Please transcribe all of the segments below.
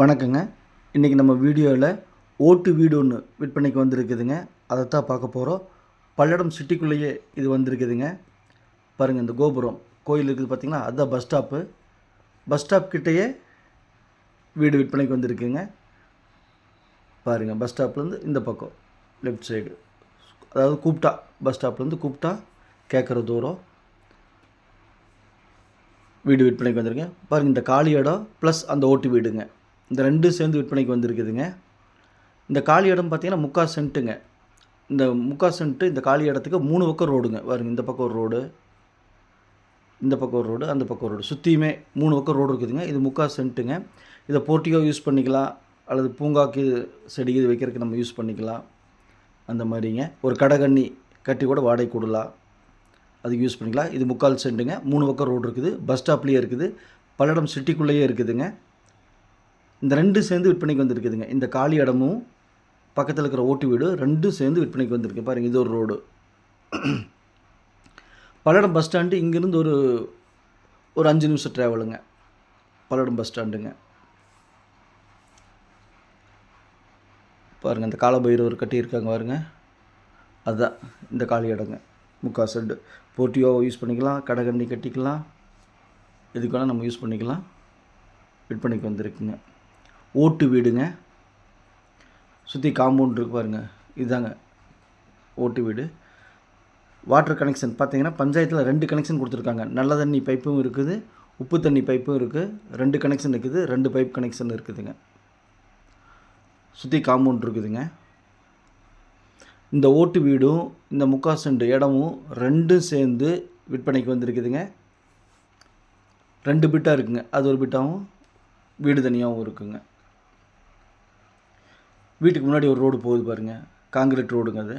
வணக்கங்க. இன்றைக்கி நம்ம வீடியோவில் ஓட்டு வீடு ஒன்று விற்பனைக்கு வந்திருக்குதுங்க. அதை தான் பார்க்க போகிறோம் பல்லடம் சிட்டிக்குள்ளேயே இது வந்திருக்குதுங்க. பாருங்கள் இந்த கோபுரம். கோயில் இருக்குது பார்த்திங்கன்னா அதுதான் பஸ் ஸ்டாப்பு பஸ் ஸ்டாப் கிட்டேயே வீடு விற்பனைக்கு வந்திருக்குங்க. பாருங்கள் பஸ் ஸ்டாப்லேருந்து இந்த பக்கம் லெஃப்ட் சைடு. அதாவது கூப்பிட்டா பஸ் ஸ்டாப்லேருந்து கூப்பிட்டா கேட்குற தூரம். வீடு விற்பனைக்கு வந்திருக்கேன் பாருங்கள் இந்த காலி இடம் ப்ளஸ் அந்த ஓட்டு வீடுங்க. இந்த ரெண்டும் சேர்ந்து விற்பனைக்கு வந்திருக்குதுங்க. இந்த காலி இடம் பார்த்தீங்கன்னா முக்கால் சென்ட்டுங்க. இந்த முக்கால் சென்ட்டு இந்த காலி இடத்துக்கு மூணு பக்கம் ரோடுங்க. பாருங்க இந்த பக்கம் ஒரு ரோடு இந்த பக்கம் ஒரு ரோடு அந்த பக்கம் ஒரு ரோடு. சுற்றியுமே மூணு பக்கம் ரோடு இருக்குதுங்க. இது முக்கால் சென்ட்டுங்க. இதை போர்ட்டிகோ யூஸ் பண்ணிக்கலாம். அல்லது பூங்காக்கு செடி இது வைக்கிறதுக்கு நம்ம யூஸ் பண்ணிக்கலாம். அந்த மாதிரிங்க. ஒரு கடைகண்ணி கட்டி கூட வாடகை கொடுலாம். அதுக்கு யூஸ் பண்ணிக்கலாம். இது முக்கால் சென்ட்டுங்க. மூணு பக்கம் ரோடு இருக்குது. பஸ் ஸ்டாப்லேயே இருக்குது. பல்லடம் சிட்டிக்குள்ளேயே இருக்குதுங்க. இந்த ரெண்டு சேர்ந்து விற்பனைக்கு வந்திருக்குதுங்க. இந்த காலி இடமும் பக்கத்தில் இருக்கிற ஓட்டு வீடு ரெண்டும் சேர்ந்து விற்பனைக்கு வந்திருக்கு. பாருங்கள் இது ஒரு ரோடு. பல்லடம் பஸ் ஸ்டாண்டு இங்கேருந்து ஒரு ஒரு அஞ்சு நிமிஷம் ட்ராவலுங்க பல்லடம் பஸ் ஸ்டாண்டுங்க. பாருங்கள் இந்த காலபைரவர் கட்டியிருக்காங்க பாருங்க. அதுதான் இந்த காலி இடங்க. முக்கால் செண்டு. போர்ட்டியோவை யூஸ் பண்ணிக்கலாம் கடகண்ணி கட்டிக்கலாம். எதுக்கு வேணால் நம்ம யூஸ் பண்ணிக்கலாம். விற்பனைக்கு வந்திருக்குங்க. ஓட்டு வீடுங்க. சுற்றி காம்பவுண்ட் இருக்கு பாருங்கள் இதுதாங்க ஓட்டு வீடு. வாட்டர் கனெக்ஷன் பார்த்தீங்கன்னா பஞ்சாயத்தில் ரெண்டு கனெக்ஷன் கொடுத்துருக்காங்க. நல்ல தண்ணி பைப்பும் இருக்குது உப்பு தண்ணி பைப்பும் இருக்குது ரெண்டு கனெக்ஷன் இருக்குது ரெண்டு பைப் கனெக்ஷன் இருக்குதுங்க. சுற்றி காம்பவுண்ட் இருக்குதுங்க. இந்த ஓட்டு வீடும் இந்த முக்கால் செண்டு இடமும் ரெண்டும் சேர்ந்து விற்பனைக்கு வந்திருக்குதுங்க. ரெண்டு பிட்டாக இருக்குங்க. அது ஒரு பிட்டாகவும் வீடு தனியாகவும் இருக்குங்க. வீட்டுக்கு முன்னாடி ஒரு ரோடு போகுது பாருங்கள் காங்கிரீட் ரோடுங்க அது.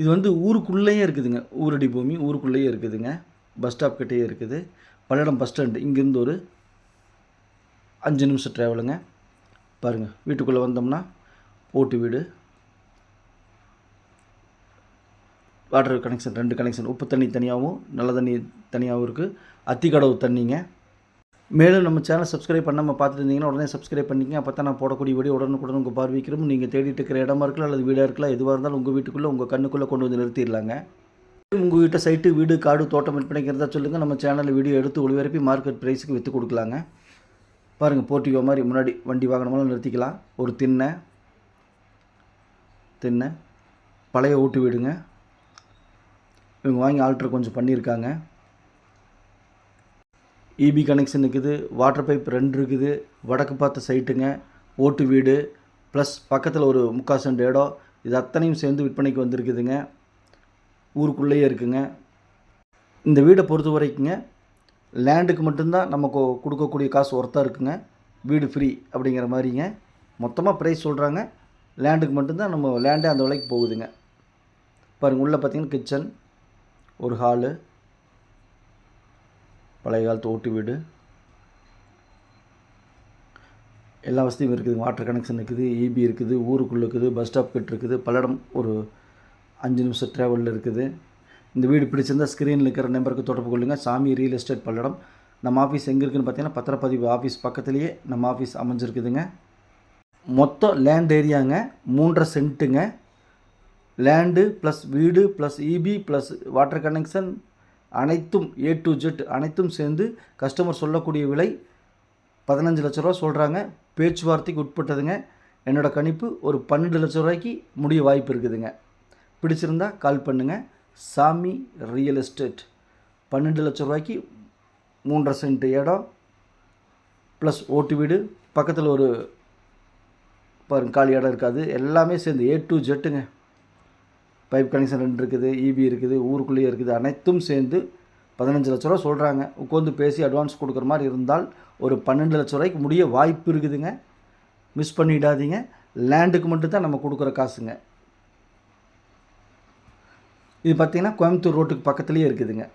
இது வந்து ஊருக்குள்ளேயே இருக்குதுங்க. ஊரடி பூமி ஊருக்குள்ளேயே இருக்குதுங்க. பஸ் ஸ்டாப் கிட்டேயே இருக்குது. Palladam bus stand. இங்கேருந்து ஒரு அஞ்சு நிமிஷம் ட்ராவலுங்க பாருங்கள் வீட்டுக்குள்ளே வந்தோம்னா ஓட்டு வீடு. வாட்டர் கனெக்ஷன் ரெண்டு கனெக்ஷன் உப்பு தண்ணி தனியாகவும் நல்ல தண்ணி தனியாகவும் இருக்குது அத்திக்கடவு தண்ணிங்க. மேலும் நம்ம சேனல் சப்ஸ்கிரைப் பண்ணாமல் பார்த்துட்டு இருந்தீங்கன்னா உடனே சப்ஸ்கிரைப் பண்ணிக்கங்க. அப்போ தான் நான் போடக்கூடிய வீடியோ உடனுக்குடன் உங்கள் பார்வைக்கிறோம் நீங்கள் தேடிட்டு இருக்கிற இடமா இருக்கலாம் அல்லது வீடாக இருக்கலாம் எதுவாக இருந்தாலும் உங்கள் வீட்டுக்குள்ளே உங்கள் கண்ணுக்குள்ளே கொண்டு வந்து நிறுத்திடலாங்க. உங்கள் வீட்டை சைட்டு வீடு காடு தோட்டம் விற்பனைக்கிறதா சொல்லுங்கள் நம்ம சேனலில் வீடியோ எடுத்து ஒளிபரப்பி மார்க்கெட் ப்ரைஸுக்கு விற்று கொடுக்கலாங்க. பாருங்கள் போர்ட்டிகோ மாதிரி முன்னாடி வண்டி வாகனமெல்லாம் நிறுத்திக்கலாம். ஒரு திண்ணை திண்ணை பழைய ஓட்டு வீடுங்க. இவங்க வாங்கி ஆல்ட்ரு கொஞ்சம் பண்ணியிருக்காங்க. இபி கனெக்ஷன் இருக்குது வாட்டர் பைப் ரெண்டு இருக்குது வடக்கு பார்த்த சைட்டுங்க ஓட்டு வீடு ப்ளஸ் பக்கத்தில் ஒரு முக்கால் சென்ட் இடம் இது அத்தனையும் சேர்ந்து விற்பனைக்கு வந்திருக்குதுங்க. ஊருக்குள்ளேயே இருக்குங்க. இந்த வீடை பொறுத்த வரைக்குங்க லேண்டுக்கு மட்டும்தான் நம்ம கொடுக்கக்கூடிய காசு ஒர்த்தாக இருக்குங்க. வீடு ஃப்ரீ அப்படிங்கிற மாதிரிங்க. மொத்தமாக ப்ரைஸ் சொல்கிறாங்க லேண்டுக்கு மட்டும்தான் நம்ம லேண்டே அந்த விலைக்கு போகுதுங்க. பாருங்கள் உள்ளே பார்த்தீங்கன்னா கிச்சன் ஒரு ஹாலு பழைய காலத்து ஓட்டு வீடு. எல்லா வசதியும் இருக்குது. வாட்டர் கனெக்ஷன் இருக்குது இபி இருக்குது ஊருக்குள்ளே இருக்குது பஸ் ஸ்டாப் கிட்ட இருக்குது பல்லடம் ஒரு அஞ்சு நிமிஷம் ட்ராவலில் இருக்குது. இந்த வீடு பிடிச்சிருந்தா ஸ்க்ரீனில் இருக்கிற நம்பருக்கு தொடர்பு கொள்ளுங்கள் சாமி ரியல் எஸ்டேட் பல்லடம். நம்ம ஆஃபீஸ் எங்கே இருக்குதுன்னு பார்த்தீங்கன்னா பத்திரப்பதிவு ஆஃபீஸ் பக்கத்துலேயே நம்ம ஆஃபீஸ் அமைஞ்சிருக்குதுங்க. மொத்தம் லேண்ட் ஏரியாங்க மூன்றரை சென்ட்டுங்க லேண்டு ப்ளஸ் வீடு plus EB plus water connection அனைத்தும் ஏ டு ஜெட் அனைத்தும் சேர்ந்து கஸ்டமர் சொல்லக்கூடிய விலை பதினஞ்சு லட்ச ரூபா சொல்கிறாங்க பேச்சுவார்த்தைக்கு உட்பட்டதுங்க. என்னோட கணிப்பு ஒரு பன்னெண்டு லட்ச ரூபாய்க்கு முடிய வாய்ப்பு இருக்குதுங்க. பிடிச்சிருந்தா கால் பண்ணுங்கள் சாமி ரியல் எஸ்டேட் பன்னெண்டு லட்ச ரூபாய்க்கு மூன்றரை சென்ட் இடம். ப்ளஸ் ஓட்டு வீடு. பக்கத்தில் ஒரு பாருங்க காலி இடம் இருக்காது. எல்லாமே சேர்ந்து ஏ டு ஜெட்டுங்க பைப் கனெக்ஷன் ரெண்டு இருக்குது இபி இருக்குது ஊருக்குள்ளேயே இருக்குது அனைத்தும் சேர்ந்து பதினஞ்சு லட்ச ரூபா சொல்கிறாங்க உட்காந்து பேசி அட்வான்ஸ் கொடுக்குற மாதிரி இருந்தால் ஒரு பன்னெண்டு லட்ச ரூபாய்க்கு முடிய வாய்ப்பு இருக்குதுங்க. மிஸ் பண்ணிடாதீங்க. லேண்டுக்கு மட்டும்தான் நம்ம கொடுக்குற காசுங்க. இது பார்த்திங்கன்னா கோயம்புத்தூர் ரோட்டுக்கு பக்கத்துலேயே இருக்குதுங்க.